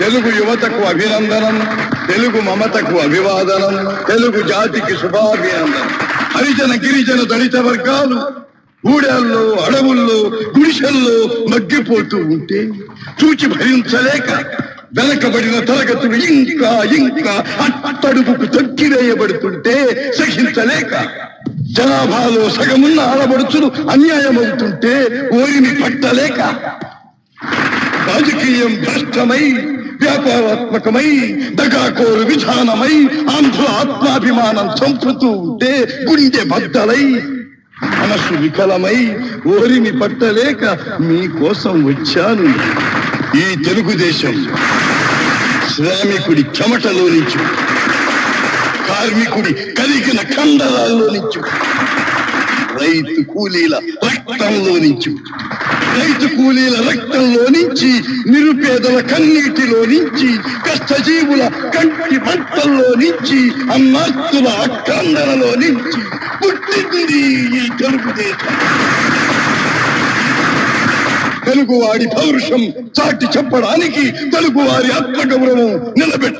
తెలుగు యువతకు అభినందనం తెలుగు మమతకు అభివాదనం తెలుగు జాతికి శుభాభినందనం. హరిజన గిరిజన దళిత వర్గాలు ఊడేల్లో అడవుల్లో గుడిసెల్లో మగ్గిపోతూ ఉంటే చూచి భరించలేక వెనకబడిన తరగతులు ఇంకా ఇంకా అట్టడుపుకు తగ్గివేయబడుతుంటే సహించలేక జనాభాలో సగమున్న ఆడబడుచులు అన్యాయమవుతుంటే ఓరిని పట్టలేక రాజకీయం భ్రష్టమై వ్యాపారాత్మకమై దగాకోరు విధానమై ఆంధ్ర ఆత్మాభిమానం చంపుతూ ఉంటే గుండె బద్దలై మనసు వికలమై ఓరిని పట్టలేక మీకోసం వచ్చాను. ఈ తెలుగుదేశం శ్రామికుడి చెమటలో నుంచి కార్మికుడి కలిగిన కండరాల్లో నుంచి రైతు కూలీల రక్తంలో నుంచి రైతు కూలీల రక్తంలో నుంచి నిరుపేదల కన్నీటిలో నుంచి కష్టజీవుల కంటి మంటల్లో నుంచి అన్నాస్తుల అక్రందనలో నుంచి పుట్టింది ఈ తెలుగుదేశం తెలుగువాడి పౌరుషం చాటి చెప్పడానికి తెలుగువారి ఆత్మగౌరవం నిలబెట్టు